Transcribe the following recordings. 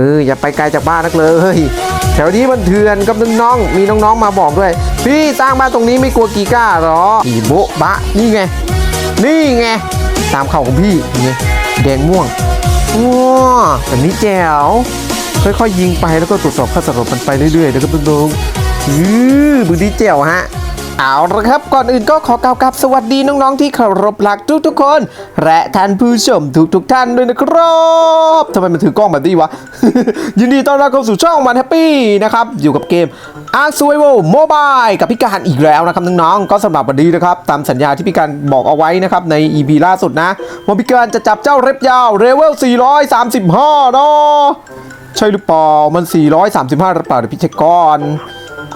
เอออย่าไปไกลจากบ้านนักเลย แถวนี้มันเถื่อนกับน้องๆมีน้องๆมาบอกด้วย พี่สร้างบ้านตรงนี้ไม่กลัวกีก้าหรออีโบบะนี่ไง นี่ไงตามเข่าของพี่นี่แดงม่วงว้าอันนี้แจ๋วค่อยๆยิงไปแล้วก็ตรวจสอบค่าสลบมันไปเรื่อยๆนะครับน้องๆอือมือดีแจ๋วฮะ เอาละครับก่อนอื่นก็ขอกล่าวกับสวัสดีน้องๆ ที่เคารพรักทุกๆคน และท่านผู้ชมทุกๆท่านด้วยนะครับทำไมมันถือกล้องแบบนี้วะ ยินดีต้อนรับเข้าสู่ช่องมันแฮปปี้นะครับ อยู่กับเกม Ark Survival Mobile กับพี่การอีกแล้วนะครับน้องๆก็สำหรับวันนี้นะครับ ตามสัญญาที่พี่การบอกเอาไว้นะครับ ใน EP ล่าสุดนะว่าพี่การจะจับเจ้าเร็บยาวเลเวล 435เนาะใช่หรือเปล่ามัน 435หรือเปล่าเดี๋ยวพี่เช็คก่อน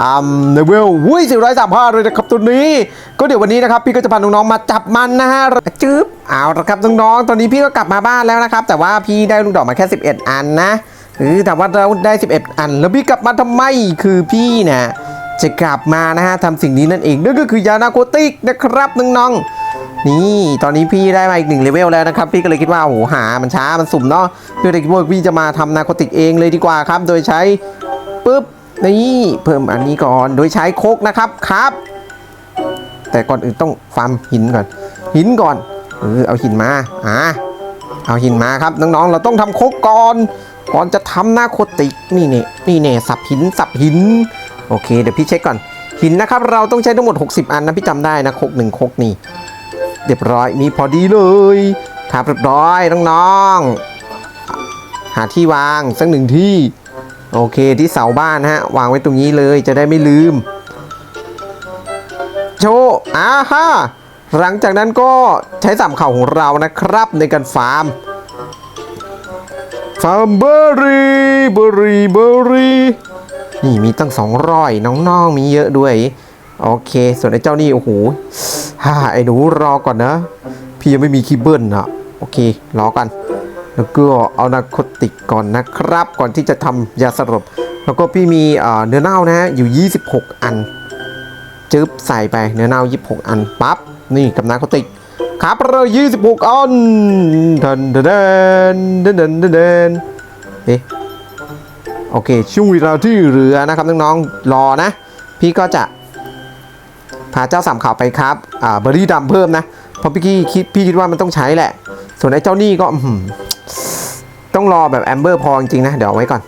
อัมเลเวลวุ้ยสี่ร้อยสามห้าเลยนะครับตัวนี้ ก็เดี๋ยววันนี้นะครับพี่ก็จะพาน้องๆมาจับมันนะฮะจึ๊บเอาละครับน้องๆตอนนี้พี่ก็กลับมาบ้านแล้วนะครับ แต่ว่าพี่ได้ลูกดอกมาแค่ 11 อันนะเออแต่ว่าเราได้ 11 อัน แล้วพี่กลับมาทำไมคือพี่นะจะกลับมานะฮะทำสิ่งนี้นั่นเองนั่นก็คือยานาโคติกนะครับน้องๆนี่ตอนนี้พี่ได้มาอีกหนึ่งเลเวลแล้วนะครับ พี่ก็เลยคิดว่าโอ้โหหามันช้ามันสุ่มเนาะพี่เลยคิดว่าพี่จะมาทำนาโคติกเองเลยดีกว่าครับ โดยใช้ปุ๊บ นี่เพิ่มอันนี้ก่อนโดยใช้โคกนะครับครับ แต่ก่อนอื่นต้องฟาร์มหินก่อน หินก่อนเออเอาหินมาอ่าเอาหินมาครับน้องๆ เราต้องทำโคกก่อน ก่อนจะทำนาโคติกนี่เนี่ยนี่เนี่ยสับหินสับหิน โอเค เดี๋ยวพี่เช็คก่อนหินนะครับ เราต้องใช้ทั้งหมด 60 อันนะพี่จำได้นะโคกหนึ่งโคกนี่เรียบร้อยมีพอดีเลยครับเรียบร้อยน้องๆหาที่วางสักหนึ่งที่ โอเคที่เสาบ้านฮะ วางไว้ตรงนี้เลยจะได้ไม่ลืม โชว์อ่าฮะหลังจากนั้นก็ใช้สามเข่าของเรานะครับในการฟาร์ม ฟาร์มเบอร์รี่เบอร์รี่เบอร์รี่นี่มีตั้งสองร้อยน้องๆ มีเยอะด้วย โอเค ส่วนไอ้เจ้านี่ โอ้โหฮ่าไอ้หนูรอก่อนนะ พี่ยังไม่มีคีย์เบิลอะโอเค รอกัน แล้วก็เอานาโคติกก่อนนะครับ ก่อนที่จะทำยาสลบแล้วก็พี่มีเนื้อเน่านะฮะอยู่ 26 อัน จึ๊บใส่ไปเนื้อเน่า 26 อันปั๊บนี่กับนาโคติกครับเรา26 อันเดินเดินเดินเดินเดินเดินเอ๊ะโอเคช่วงเวลาที่เหลือนะครับน้องๆรอนะ พี่ก็จะพาเจ้าสามข่าวไปครับอ่าเบอร์รี่ดำเพิ่มนะเพราะพี่คิดพี่คิดว่ามันต้องใช้แหละ ส่วนไอ้เจ้านี่ก็อื ต้องรอแบบแอมเบอร์พอจริงๆนะ เดี๋ยวไว้ก่อน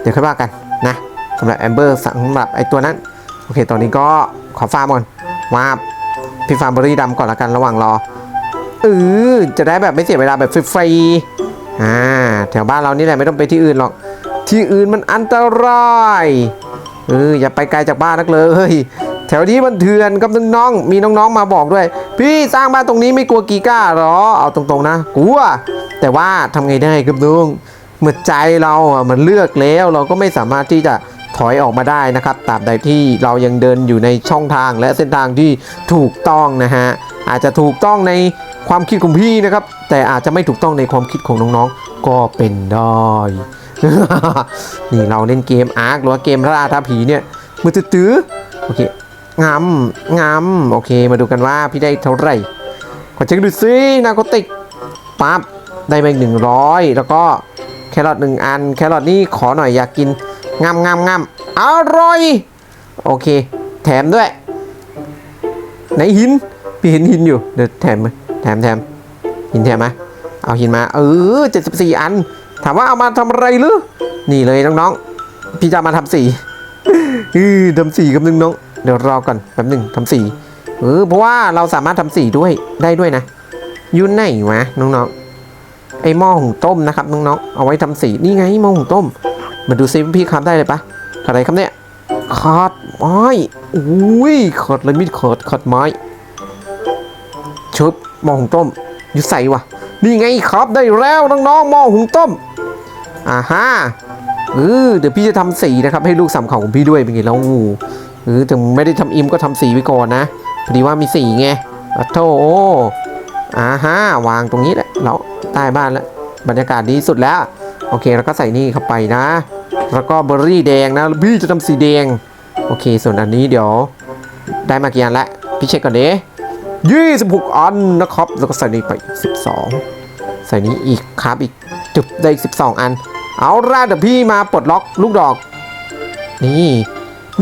เดี๋ยวค่อยว่ากันนะสำหรับแอมเบอร์สำหรับไอตัวนั้น โอเค ตอนนี้ก็ขอฟาร์มก่อนว่าพี่ฟาร์มเบอร์รี่ดำก่อนละกันระหว่างรอเออจะได้แบบไม่เสียเวลาแบบฟรีๆอ่าแถวบ้านเรานี่แหละไม่ต้องไปที่อื่นหรอก ที่อื่นมันอันตรายเอออย่าไปไกลจากบ้านนักเลย แถวนี้มันเถื่อนกับน้องๆมีน้องๆมาบอกด้วย พี่สร้างบ้านตรงนี้ไม่กลัวกีก้าหรอ เอาตรงๆนะกลัว แต่ว่าทำไงได้ครับน้องเมื่อใจเราอะมันเลือกแล้วเราก็ไม่สามารถที่จะถอยออกมาได้นะครับตราบใดที่เรายังเดินอยู่ในช่องทางและเส้นทางที่ถูกต้องนะฮะอาจจะถูกต้องในความคิดของพี่นะครับ แต่อาจจะไม่ถูกต้องในความคิดของน้องๆ ก็เป็นได้นี่เราเล่นเกมอาร์คหรือว่าเกมล่าท้าผีเนี่ยมือตื้อโอเค งามงามโอเค มาดูกันว่าพี่ได้เท่าไหร่ ขอเช็คดูซินาโคติกปั๊บได้ไปหนึ่งร้อยแล้วก็แครอทหนึ่งอัน แครอทนี่ขอหน่อยอยากกินงามงามงามอร่อย โอเค แถมด้วยไหนหินพี่เห็นหินอยู่เดี๋ยวแถมไหมแถมแถมหินแถมไหมเอาหินมาเออเจ็ดสิบสี่อัน ถามว่าเอามาทำอะไรหรือนี่เลยน้องๆพี่จะมาทำสีอือทำสีกับนึงน้อง เดี๋ยวรอก่อนแป๊บหนึ่งทำสีเออเพราะว่าเราสามารถทำสีด้วยได้ด้วยนะยุ่นไหนวะน้องๆไอหม้อหุงต้มนะครับน้องๆเอาไว้ทำสีนี่ไงหม้อหุงต้ม มาดูซิพี่ครับได้เลยปะอะไรครับเนี่ยขอดไม้อุ้ยขอดเลยมิดขอดขอดไม้ชุบหม้อหุงต้มอยู่ใส่วะนี่ไงครับได้แล้วน้องๆหม้อหุงต้มอ่าฮะเออเดี๋ยวพี่จะทำสีนะครับให้ลูกสามเขาของพี่ด้วยเป็นไงแล้ว เออถึงไม่ได้ทำอิมก็ทำสีไว้ก่อนนะพอดีว่ามีสีไงอะโถอ่าฮะวางตรงนี้แหละเราใต้บ้านแล้วบรรยากาศดีสุดแล้ว โอเคแล้วก็ใส่นี่เข้าไปนะ แล้วก็เบอร์รี่แดงนะพี่จะทำสีแดงโอเค ส่วนอันนี้เดี๋ยวได้มากี่อันละพี่เช็คก่อนเด้ยี่สิบหกอันนะครับ แล้วก็ใส่นี่ไปสิบสองใส่นี้อีกครับอีกจุบได้อีกสิบสองอัน เอาล่ะเดี๋ยวพี่มาปลดล็อกลูกดอก นี่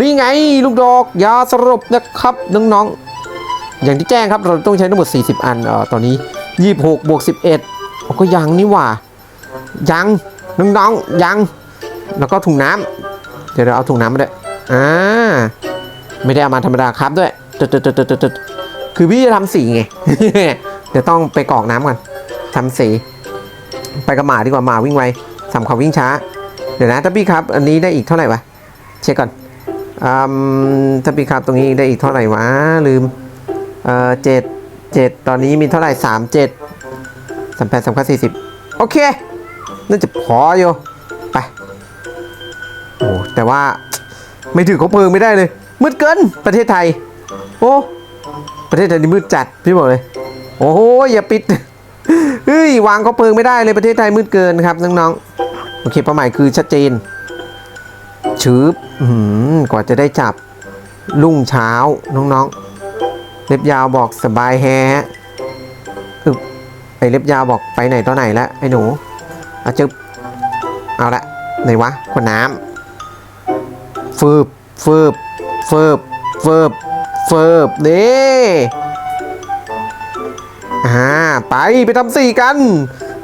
นี่ไงลูกดอกยาสรุปนะครับน้องๆ อย่างที่แจ้งครับเราต้องใช้ทั้งหมด 40 อันเออตอนนี้ 26บวก11เอาก็ยังนี่หว่า ยังน้องๆยัง แล้วก็ถุงน้ำเดี๋ยวเราเอาถุงน้ำมาด้วยอ่าไม่ได้เอามาธรรมดาครับด้วยตึ๊ดตึ๊ดตึ๊ดตึ๊ดตึ๊ดคือพี่จะทำสีไง เดี๋ยวต้องไปกรอกน้ำก่อนทำสี ไปกับหมาดีกว่าหมาวิ่งไวสามขาวิ่งช้า เดี๋ยวนะถ้าพี่ครับ อันนี้ได้อีกเท่าไหร่วะ เช็คก่อน ถ้าพี่ครับตรงนี้ได้อีกเท่าไหร่วะ ลืมเอ่อเจ็ดเจ็ดตอนนี้มีเท่าไหร่สามเจ็ดสามแปดสามเก้าสี่สิบโอเค น่าจะพออยู่ ไป โอ้แต่ว่าไม่ถือเขาเพลิงไม่ได้เลย มืดเกินประเทศไทย โอ้ประเทศไทยนี่มืดจัดพี่บอกเลย โอ้โหอย่าปิดเฮ้ยวางเขาเพลิงไม่ได้เลยประเทศไทยมืดเกินครับน้องๆโอเคเป้าหมายคือชัดเจน ชื้อกว่าจะได้จับรุ่งเช้าน้องๆ เล็บยาวบอกสบายแฮะอึบไอเล็บยาวบอกไปไหนต่อไหนแล้วไอ้หนูเอาจึบเอาละไหนวะขวดน้ำฟืบฟืบฟืบฟืบฟืบนี่อ่าไปไปทำสีกัน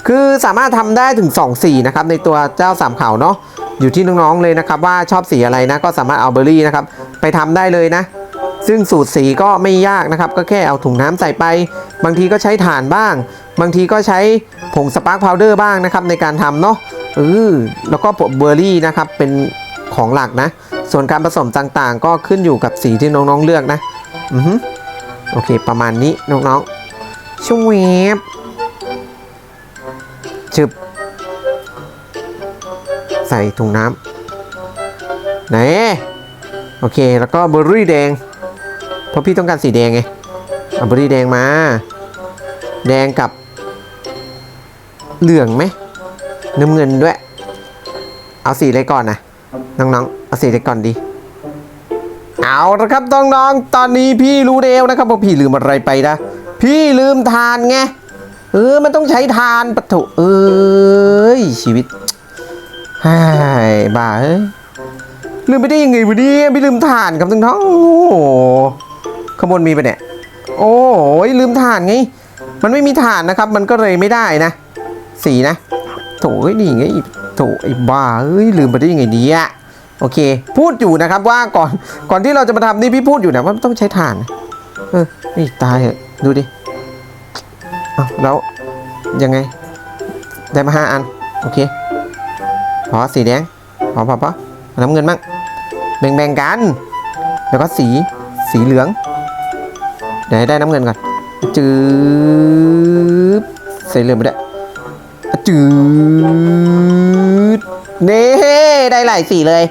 คือสามารถทำได้ถึง2สีนะครับในตัวเจ้าสามเขาเนาะ อยู่ที่น้องๆเลยนะครับว่าชอบสีอะไรนะก็สามารถเอาเบอร์รี่นะครับไปทำได้เลยนะ ซึ่งสูตรสีก็ไม่ยากนะครับ ก็แค่เอาถุงน้ำใส่ไป บางทีก็ใช้ถ่านบ้าง บางทีก็ใช้ผงสปาร์คพาวเดอร์บ้างนะครับในการทำเนาะเออแล้วก็เบอร์รี่นะครับเป็นของหลักนะ ส่วนการผสมต่างๆ ก็ขึ้นอยู่กับสีที่น้องๆเลือกนะอือฮึโอเค ประมาณนี้น้องๆช่วยบชึบ ใส่ถุงน้ำไหนโอเค แล้วก็เบอร์รี่แดง เพราะพี่ต้องการสีแดงไงเอาเบอร์รี่แดงมา แดงกับ เหลืองไหมน้ำเงินด้วย เอาสีอะไรก่อนนะน้องๆ เอาสีอะไรก่อนดี เอาละครับน้องๆ ตอนนี้พี่รู้เร็วนะครับว่าพี่ลืมอะไรไปนะ พี่ลืมทานไง เออ มันต้องใช้ทานปะโถเอ้ยชีวิต ฮ่ายบ้าเอ้ยลืมไปได้ยังไงวะเนี่ยไม่ลืมทานครับน้งท้องโอ้โหขางบวนมีปะเนี่ย โอ้ยลืมถ่านไง มันไม่มีถ่านนะครับ มันก็เลยไม่ได้นะ สีนะโถยนี่ไงโถไอ้บ้าเอ้ยลืมไปได้ยังไงเนี่ยโอเค พูดอยู่นะครับว่าก่อนก่อนที่เราจะมาทำนี่พี่พูดอยู่นะว่าต้องใช้ถ่าน เออนี่ตายเหอะดูดิเอ้าแล้วยังไง ได้มาห้าอัน โอเค พอสีแดงพอพอพอเอาน้ำเงินมั่งแบ่งๆกัน แล้วก็สีสีเหลือง เดี๋ยวให้ได้น้ำเงินก่อนจืบใส่เหลืองไปด้วยจืดเน่ได้หลายสีเลย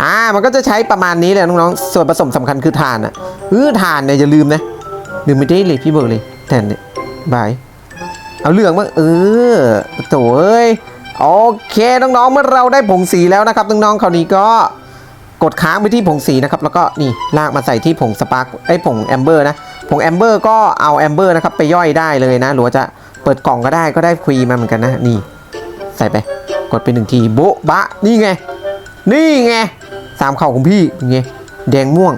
อ่า มันก็จะใช้ประมาณนี้แหละน้องๆ ส่วนผสมสำคัญคือถ่านอะเออถ่านเนี่ยอย่าลืมนะ ลืมไม่ได้เลยพี่เบิร์กเลยแทนเนี่ยบาย เอาเหลืองมาเออโถ่เอ้ย โอเคน้องๆเมื่อเราได้ผงสีแล้วนะครับน้องๆคราวนี้ก็กดค้างไปที่ผงสีนะครับแล้วก็นี่ลากมาใส่ที่ผงสปาร์กไอ้ผงแอมเบอร์นะผงแอมเบอร์ก็เอาแอมเบอร์นะครับไปย่อยได้เลยนะหรือว่าจะเปิดกล่องก็ได้ก็ได้ฟรีมาเหมือนกันนะนี่ใส่ไปกดไปหนึ่งทีโบ๊ะบะนี่ไง นี่ไงสามเข่าของพี่ไงแดงม่วง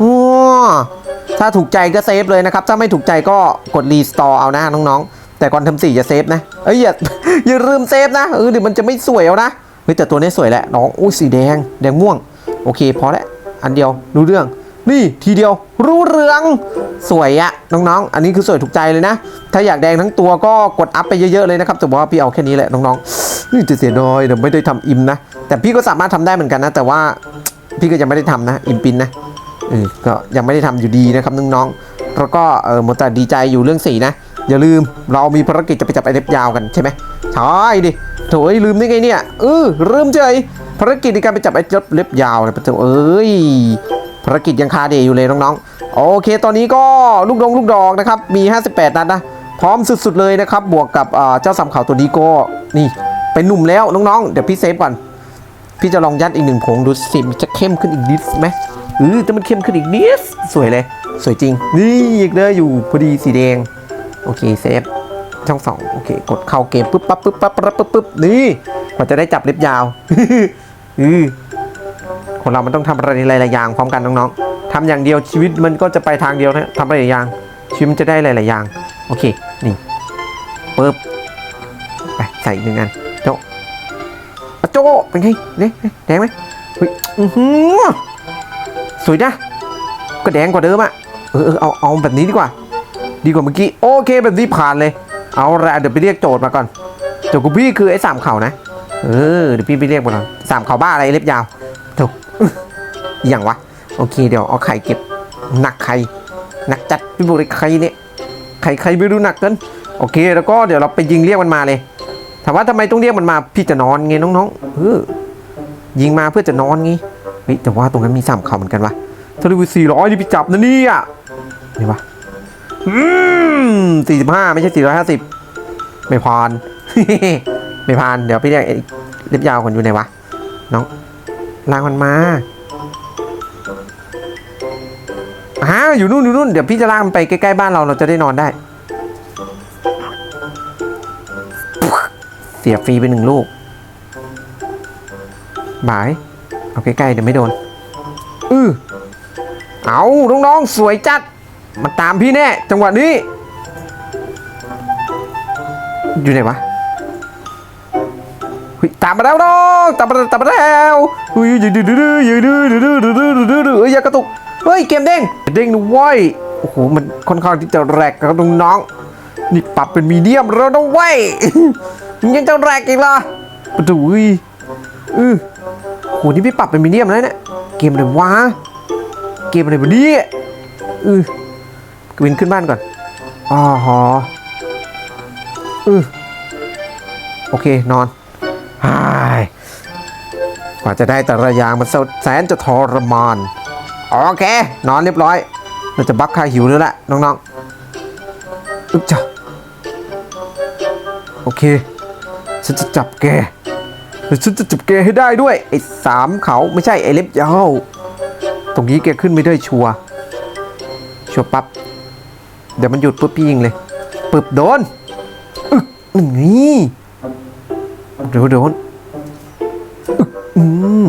อ้ถ้าถูกใจก็เซฟเลยนะครับ ถ้าไม่ถูกใจก็กดรีสตอร์เอานะน้องๆ แต่ก่อนทำสีจะเซฟนะเอ้ยอย่าอย่าลืมเซฟนะเออเดี๋ยวมันจะไม่สวยเอานะเฮ้ยแต่ตัวนี้สวยแหละน้องอุ้ยสีแดง แดงม่วง โอเคพอแล้วอันเดียวรู้เรื่อง นี่ทีเดียวรู้เรื่อง สวยอะน้องๆ อันนี้คือสวยถูกใจเลยนะ ถ้าอยากแดงทั้งตัวก็กดอัพไปเยอะๆเลยนะครับแต่ว่าพี่เอาแค่นี้แหละน้องๆนี่จะเสียดายเดี๋ยวไม่ได้ทำอิมนะ แต่พี่ก็สามารถทำได้เหมือนกันนะ แต่ว่าพี่ก็ยังไม่ได้ทำนะอิมปินนะเออก็ยังไม่ได้ทำอยู่ดีนะครับน้องๆแล้วก็เออมแต่ดีใจอยู่เรื่องสีนะ อย่าลืมเรามีภารกิจจะไปจับไอเล็บยาวกันใช่ไหมใช่ดิโถยลืมได้ไงเนี่ยเออลืมเฉยภารกิจในการไปจับไอ้เล็บยาวนะปะโถเอ้ยภารกิจยังคาเดย์อยู่เลยน้องๆ โอเค ตอนนี้ก็ลูกดงลูกดอกนะครับ มี 58 นัดนะ พร้อมสุดๆเลยนะครับ บวกกับเจ้าสามขาวตัวนี้ก็นี่ เป็นหนุ่มแล้วน้องๆ เดี๋ยวพี่เซฟก่อน พี่จะลองยัดอีกหนึ่งผงดูสิมันจะเข้มขึ้นอีกนิดไหมเออจะมันเข้มขึ้นอีกนิด สวยเลย สวยจริง นี่อีกเลยอยู่พอดีสีแดง โอเคเซฟช่องสองโอเค กดเข้าเกมปุ๊บปั๊บปุ๊บปั๊บปั๊บปุ๊บปุ๊บนี่กว่าจะได้จับเล็บยาวอือคนเรามันต้องทำอะไรหลายๆอย่างพร้อมกันน้องๆทำอย่างเดียวชีวิตมันก็จะไปทางเดียวนะทำอะไรหลายอย่างชีวิตมันจะได้หลายๆอย่าง โอเค นี่ปึ๊บไปใส่อีกหนึ่งอันโจอะโจเป็นไงเนี่ยแดงไหมเฮ้ยอือหือสวยนะ ก็แดงกว่าเดิมอะเออเอาเอาแบบนี้ดีกว่า ดีกว่าเมื่อกี้โอเคแบบนี้ผ่านเลย เอาละเดี๋ยวไปเรียกโจทย์มาก่อนโจทย์ของพี่คือไอ้สามเข่านะเออเดี๋ยวพี่ไปเรียกมาก่อนสามเข่าบ้าอะไรเล็บยาวถูกอย่างวะโอเคเดี๋ยวเอาไข่เก็บหนักไข่หนักจัดพี่บอกเลยไข่เนี่ยไข่ไข่ไม่รู้หนักเกินโอเค แล้วก็เดี๋ยวเราไปยิงเรียกมันมาเลยถามว่าทำไมต้องเรียกมันมาพี่จะนอนไงน้องๆเออยิงมาเพื่อจะนอนไงเฮ้ยแต่ว่าตรงนั้นมีสามเข่าเหมือนกันวะทะลุสี่ร้อยนี่พี่จับนะเนี่ยนี่วะ อืมสี่สิบห้าไม่ใช่สี่ร้อยห้าสิบไม่พานไม่พาน เดี๋ยวพี่เรียกเล็บยาวคนอยู่ไหนวะ น้องลากมันมาอ่าอยู่นู่นอยู่นู่นเดี๋ยวพี่จะลากมันไปใกล้ๆบ้านเราเราจะได้นอนได้ เสียฟรีไปหนึ่งลูกบาย เอาใกล้ๆเดี๋ยวไม่โดน อือเอาน้องๆสวยจัด มาตามพี่แน่ จังหวะนี้ อยู่ไหนวะเฮ้ยตามมาแล้วน้องตามมาตามมาแล้วเฮ้ยยืดดื้อดื้อยืดดื้อดื้อดื้อดื้อดื้อดื้อดื้อเอ้ยอย่ากระตุกเฮ้ยเกมเด้งเด้งนะว้ยโอ้โหมันค่อนข้างที่จะแรกครับน้องนี่ปรับเป็นมีเดียมแล้วนะเว้ยมันยังจะแรกอีกเหรอประดุยอือโหนี่พี่ปรับเป็นมีเดียมแล้วเนี่ยเกมอะไรวะเกมอะไรวะเนี่ยอือ วินขึ้นบ้านก่อนอ๋อหออือโอเคนอนฮายกว่าจะได้แต่ละอย่างมันแสนจะทรมานโอเค นอนเรียบร้อยเราจะบักคาหิวแล้วแหละน้องๆอึ๊บจ้ะโอเคฉันจะจับแกฉันจะจับแกให้ได้ด้วยไอ้สามเขาไม่ใช่ไอ้เล็บยาวตรงนี้แกขึ้นไม่ได้ชัวร์ชัวร์ปั๊บ เดี๋ยวมันหยุดปุ๊บพี่ยิงเลยปึบโดนอึกนี่เดี๋ยวโดนอึกอืม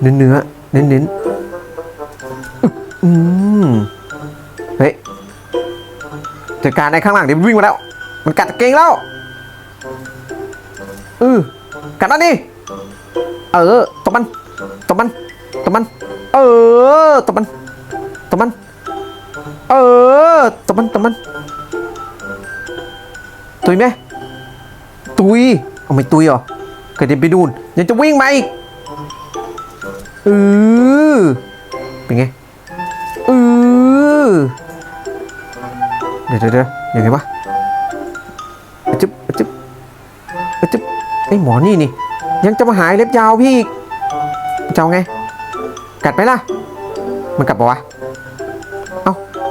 เนื้อเนื้อเน้นเน้นๆอืมเฮ้ยจัดการในข้างหลังเดี๋ยววิ่งมาแล้ว มันกัดเกงแล้วเออกัดแล้วนี่เออตบมันตบมันตบมัน เออตบมันตบมัน เออตบมันตบมันตุยไหมตุยเอาไม่ตุยเหรอเกิดเดินไปดูนยังจะวิ่งมาอีกเออเป็นไงเออเดี๋ยวเดี๋ยวเดี๋ยวยังไงวะอะจึ๊บอะจึ๊บอะจึ๊บไอหมอนี่นี่ ยังจะมาหายเล็บยาวพี่อีกจะเอาไง กัดไหมล่ะ มันกัดปะวะ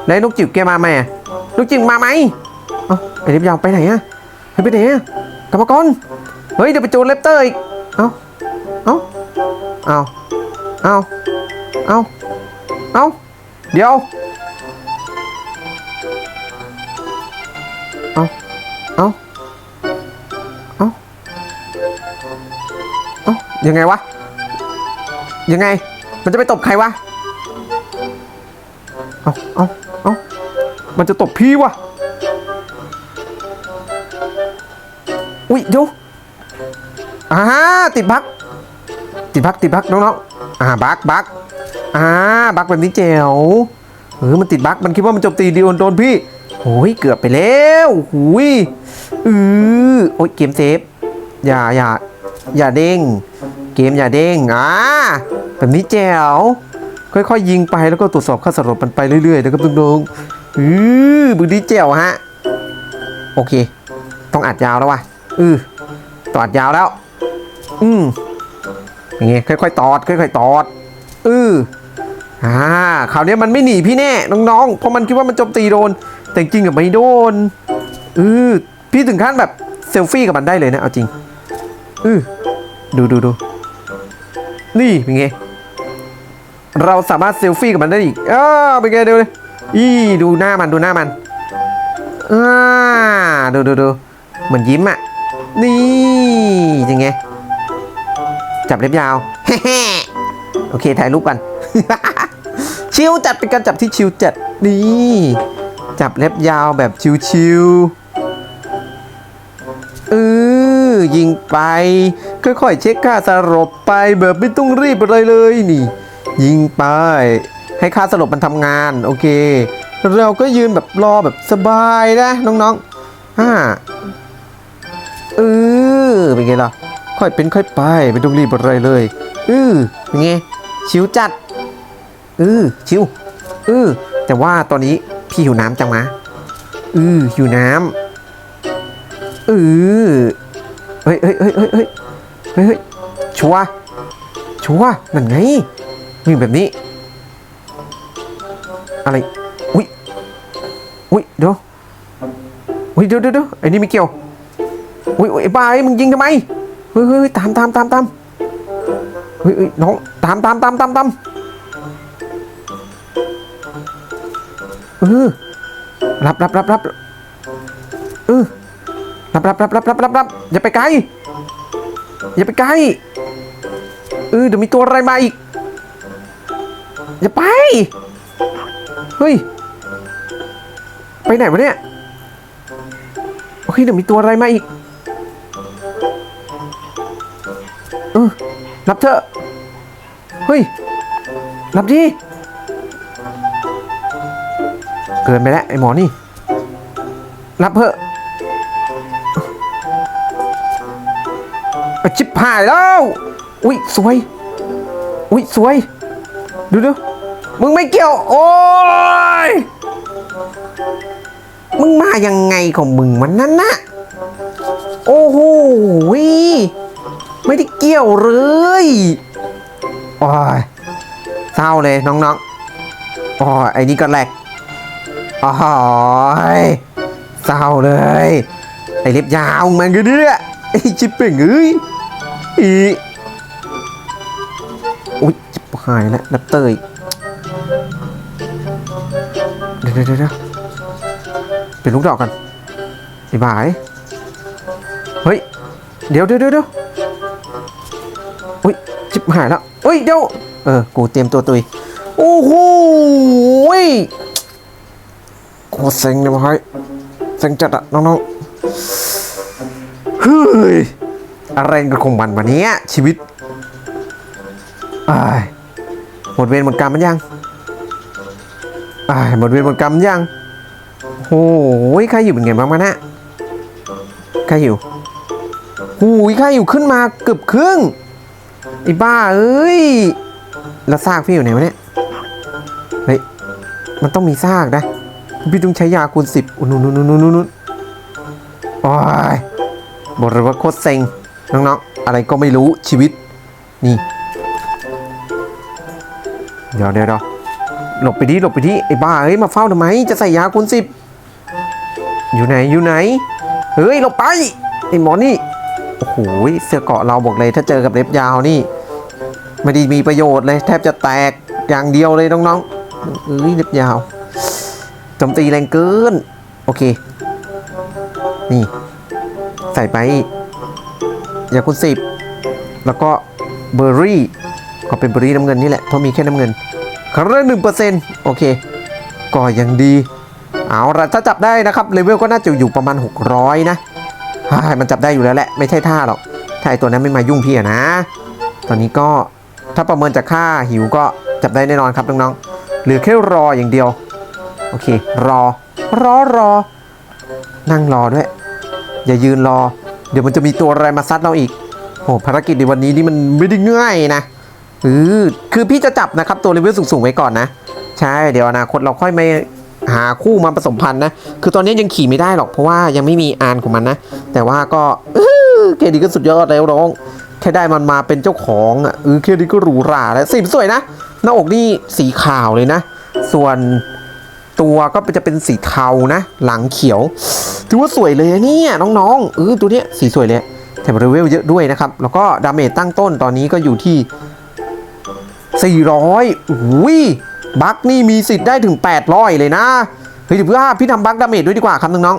อ้าแล้วนกจิ๋วแกมาไหมอะนกจิ๋วมาไหมเอ้าไอเล็บยาวไปไหนอะเฮ้ยไปไหนอะกลับมก่อนเฮ้ยเดี๋ยวไปโจรเลปเตอร์อีก เอ้า เอ้า เอ้า เอ้า เอ้า เอ้า เดี๋ยว เอ้า เอ้า เอ้า เอ้า ยังไงวะ ยังไง มันจะไปตบใครวะ เอ้า เอาเอา มันจะตบพี่วะอุ้ยเดี๋ยวอ่าติดบักติดบักติดบักน้องๆอ่าบักบักอ่าบักแบบนี้เจ๋วเออมันติดบักมันคิดว่ามันจมตีดีโอนโดนพี่โอ้ยเกือบไปแล้วหูยอือโอ้ยเกมเซฟอย่าอย่าอย่าเด้ง เกมอย่าเด้งอ่าแบบนี้แจ๋วค่อยๆ ยิงไปแล้วก็ตรวจสอบค่าสลบมันไปเรื่อยๆนะครับน้องๆ อือบึงดีแจ๋วฮะ โอเค ต้องอัดยาวแล้วว่ะอือตอดยาวแล้ว อืมอย่างงี้ค่อยๆตอด ค่อยๆตอด อืออ่าคราวนี้มันไม่หนีพี่แน่น้องๆเพราะมันคิดว่ามันโจมตีโดน แต่จริงๆอะไม่โดนเออพี่ถึงขั้นแบบเซลฟี่กับมันได้เลยนะเอาจริงเออดูดูดูนี่เป็นไงเราสามารถเซลฟี่กับมันได้อีกอ้าเป็นไงเดูเลย อีดูหน้ามันดูหน้ามันอ่าดูดูดูเหมือนยิ้มอะนี่ยังไง จับเล็บยาวโอเคถ่ายรูปกัน ชิวจัดเป็นการจับที่ชิวจัดนี่จับเล็บยาวแบบชิวๆเออยิงไป ค่อยๆเช็คค่าสลบไปแบบไม่ต้องรีบอะไรเลยนี่ ยิงไป ให้ค่าสลบมันทำงานโอเค เราก็ยืนแบบรอแบบสบายนะน้องๆอ่าเออเป็นไงล่ะค่อยเป็นค่อยไปไม่ต้องรีบอะไรเลยเออเป็นไงชิวจัดเออชิวเออแต่ว่าตอนนี้พี่หิวน้ำจังมะเออหิวน้ำเออเฮ้ยเฮ้ยเฮ้ยเฮ้ยเฮ้ยเฮ้ยชัวชัวนั่นไงวิ่แบบนี้ อะไร อุ้ย อุ้ยเดี๋ยวอุ้ยเดี๋ยวเดี๋ยวเดี๋ยวไอ้นี่ไม่เกี่ยวอุ้ยอุ้ยไอ้บ้าไอ้มึงยิงทำไม เฮ้ยเฮ้ยตามตามตามตามเฮ้ยเฮ้ยน้องตามตามตามตามตามเออรับรับรับรับเออรับรับรับรับรับรับรับอย่าไปไกล อย่าไปไกล เออเดี๋ยวมีตัวอะไรมาอีก อย่าไป เฮ้ย ไปไหนวะเนี่ย โอเคเดี๋ยวมีตัวอะไรมาอีกเออรับเถอะ เฮ้ยรับดิ เกินไปแล้วไอ้หมอนี่รับเถอะไอ้ชิบหายแล้ว อุ้ยสวย อุ้ยสวย ดูดู มึงไม่เกี่ยว โอ้ย มึงมายังไงของมึงมันนั่นนะโอ้โหไม่ได้เกี่ยวเลยโอ้ยเศร้าเลยน้องๆโอ้ยไอ้นี่ก็แหลกโอ้ยเศร้าเลย ไอ้เล็บยาวมันก็เนี่ยไอ้ชิปเป่งเอ้ยอีอุ้ยจิบหายแล้วนับเตย ดี๋ยวเดี๋ยวเดี๋ยวเป็นลูกดอกกันไอ้บ่าย เฮ้ยเดี๋ยวเดี๋ยวเดี๋ยวเดี๋ยวอุ้ยจิบหายแล้วเฮ้ยเดี๋ยว เออ กูเตรียมตัวตุย โอ้โหยโคตรเซ็งเลยว่ะเฮ้ยเซ็งจัดอะน้องๆ เฮ้ย อะไรกันของมันวันนี้ชีวิตอ้ายหมดเวรหมดกรรมมันยัง อายหมดเวรหมดกรรมยังโอ้ยใครอยู่เป็นไงบ้างมานะใครอยู่หูยใครอยู่ขึ้นมาเกือบครึ่งไอ้บ้าเอ้ยแล้วซากพี่อยู่ไหนวะเนี่ยเฮ้ยมันต้องมีซากนะพี่ต้องใช้ยาคูณสิบอุ้นนู่นนู่นนู่นนู่นโอ้ยบอกเลยว่าโคตรเซ็งน้องๆอะไรก็ไม่รู้ชีวิตนี่เดี๋ยวเดี๋ยวเดี๋ยว หลบไปดิหลบไปดิไอ้บ้าเอ้ยมาเฝ้าทำไม จะใส่ยาคูณสิบอยู่ไหนอยู่ไหน เฮ้ยหลบไปไอ้หมอนี่โอ้โหเสื้อเกาะเราบอกเลยถ้าเจอกับเล็บยาวนี่ไม่ได้มีประโยชน์เลย แทบจะแตกอย่างเดียวเลยน้องๆเอ้ยเล็บยาวโจมตีแรงเกิน โอเค นี่ ใส่ไปยาคูณสิบแล้วก็เบอร์รี่ก็เป็นเบอร์รี่น้ำเงินนี่แหละเพราะมีแค่น้ำเงิน ครั้งละหนึ่งเปอร์เซ็นต์โอเค ก็ยังดี เอาละถ้าจับได้นะครับเลเวลก็น่าจะอยู่ประมาณ 600 นะฮ่มันจับได้อยู่แล้วแหละ ไม่ใช่ท่าหรอกถ้าไอตัวนั้นไม่มายุ่งพี่อะนะ ตอนนี้ก็ถ้าประเมินจากค่าหิวก็จับได้แน่นอนครับน้องๆหลือแค่รออย่างเดียว โอเค รอ รอรอ นั่งรอด้วย อย่ายืนรอ เดี๋ยวมันจะมีตัวอะไรมาซัดเราอีกโอ้ภารกิจในวันนี้นี่มันไม่ได้ง่ายนะ ออคือพี่จะจับนะครับตัวเลเวลสูงๆไว้ก่อนนะ ใช่เดี๋ยวอนาคตเราค่อยมาหาคู่มาผสมพันธุ์นะ คือตอนนี้ยังขี่ไม่ได้หรอกเพราะว่ายังไม่มีอานของมันนะ แต่ว่าก็เออแค่นี้ก็สุดยอดแล้วน้องแค่ได้มันมาเป็นเจ้าของอะเออแค่นี้ก็หรูหราแล้วสีสวยนะหน้าอกนี่สีขาวเลยนะ ส่วนตัวก็จะเป็นสีเทานะ หลังเขียวถือว่าสวยเลยเนี่ยน้องๆเออตัวเนี้ยสีสวยเลยแถมเลเวลเยอะด้วยนะครับ แล้วก็ดาเมจตั้งต้นตอนนี้ก็อยู่ที่ 400อุ้ยบัคนี่มีสิทธิ์ได้ถึง 800 เลยนะ เฮ้ยเดี๋ยวเพื่อพี่ทำบัคดาเมจด้วยดีกว่าครับน้อง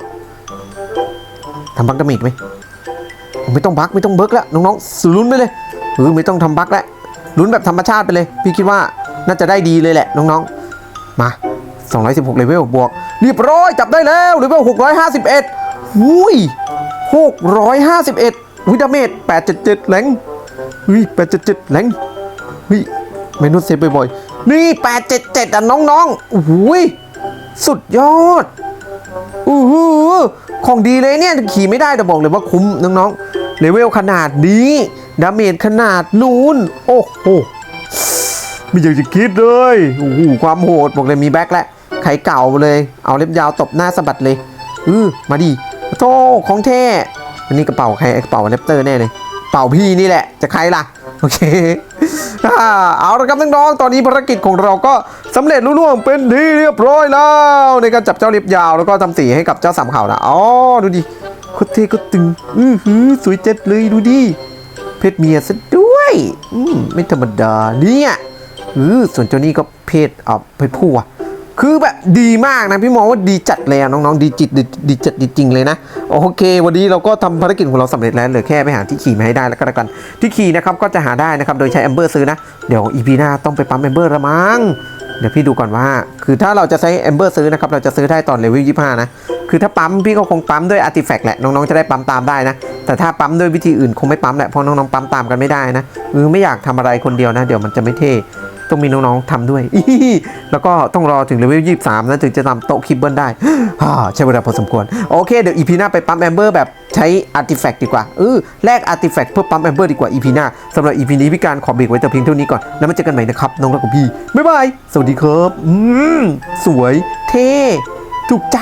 ๆทำบัคดาเมจไหมไม่ต้องบักไม่ต้องเบิกแล้วน้องๆลุ้นไปเลยเออไม่ต้องทำบักแล้วลุ้นแบบธรรมชาติไปเลย พี่คิดว่าน่าจะได้ดีเลยแหละน้องๆ มา 216เลเวลบวกเรียบร้อยจับได้แล้วเลเวล651หุย651หุยดาเมจ877แหลงหุย877แหลงหุย เมนูเซฟบ่อยๆ นี่ 877 อะ น้องๆโอ้โหยสุดยอดอู้หูของดีเลยเนี่ย ขี่ไม่ได้แต่บอกเลยว่าคุ้มน้องๆเลเวลขนาดนี้ ดาเมจขนาดนู้น โอ้โหไม่อยากจะคิดเลยโอ้โหความโหดบอกเลยมีแบ็คแล้วไข่เก่าเลย เอาเล็บยาวตบหน้าสะบัดเลย อือมาดิโธ่ของแท้อันนี้กระเป๋าใครกระเป๋าแรปเตอร์แน่เลย เป่าพี่นี่แหละจะใครล่ะ โอเคเอาละครับน้องๆตอนนี้ภารกิจของเราก็สำเร็จรุ่ล่วงเป็นที่เรียบร้อยแล้วในการจับเจ้าเล็บยาวแล้วก็ทำสีให้กับเจ้าสามเขานะอ๋อดูดิโคตรเท่โคตรตึง อือหือสวยเจ็ดเลยดูดิเพศเมียซะด้วยอืมไม่ธรรมดาเนี่ยเออส่วนเจ้านี่ก็เพศอ่าเพศผู้อะ คือแบบดีมากนะพี่มองว่าดีจัดเลยอะน้องๆดีจิตดีจัดดีจริงเลยนะ โอเค วันนี้เราก็ทำภารกิจของเราสำเร็จแล้วเหลือแค่ไปหาที่ขี่มาให้ได้แล้วก็แล้วกันที่ขี่นะครับก็จะหาได้นะครับโดยใช้แอมเบอร์ซื้อนะ เดี๋ยวอีพีหน้าต้องไปปั๊มแอมเบอร์ละมั้งเดี๋ยวพี่ดูก่อนว่า คือถ้าเราจะใช้แอมเบอร์ซื้อนะครับ เราจะซื้อได้ตอนเลเวล25นะ คือถ้าปั๊มพี่ก็คงปั๊มด้วยอาร์ติแฟกต์แหละ น้องๆ จะได้ปั๊มตามได้นะ แต่ถ้าปั๊มด้วยวิธีอื่นคงไม่ปั๊มแหละ เพราะน้องๆ ปั๊มตามกันไม่ได้นะ เออไม่อยากทำอะไรคนเดียวนะ เดี๋ยวมันจะไม่เท่ ต้องมีน้องๆทำด้วย แล้วก็ต้องรอถึงเลเวล23นะถึงจะทำโต๊ะคิบเบิลได้ใช้เวลาพอสมควร โอเค เดี๋ยวอีพีหน้าไปปั๊มแอมเบอร์แบบใช้อาร์ติแฟกต์ดีกว่าเออแลกอาร์ติแฟกต์เพื่อปั๊มแอมเบอร์ดีกว่าอีพีหน้าสำหรับอีพีนี้พี่การขอเบรกไว้แต่เพียงเท่านี้ก่อนแล้วมาเจอกันใหม่นะครับน้องรักของพี่บ๊ายบายสวัสดีครับอืมสวยเท่ถูกใจ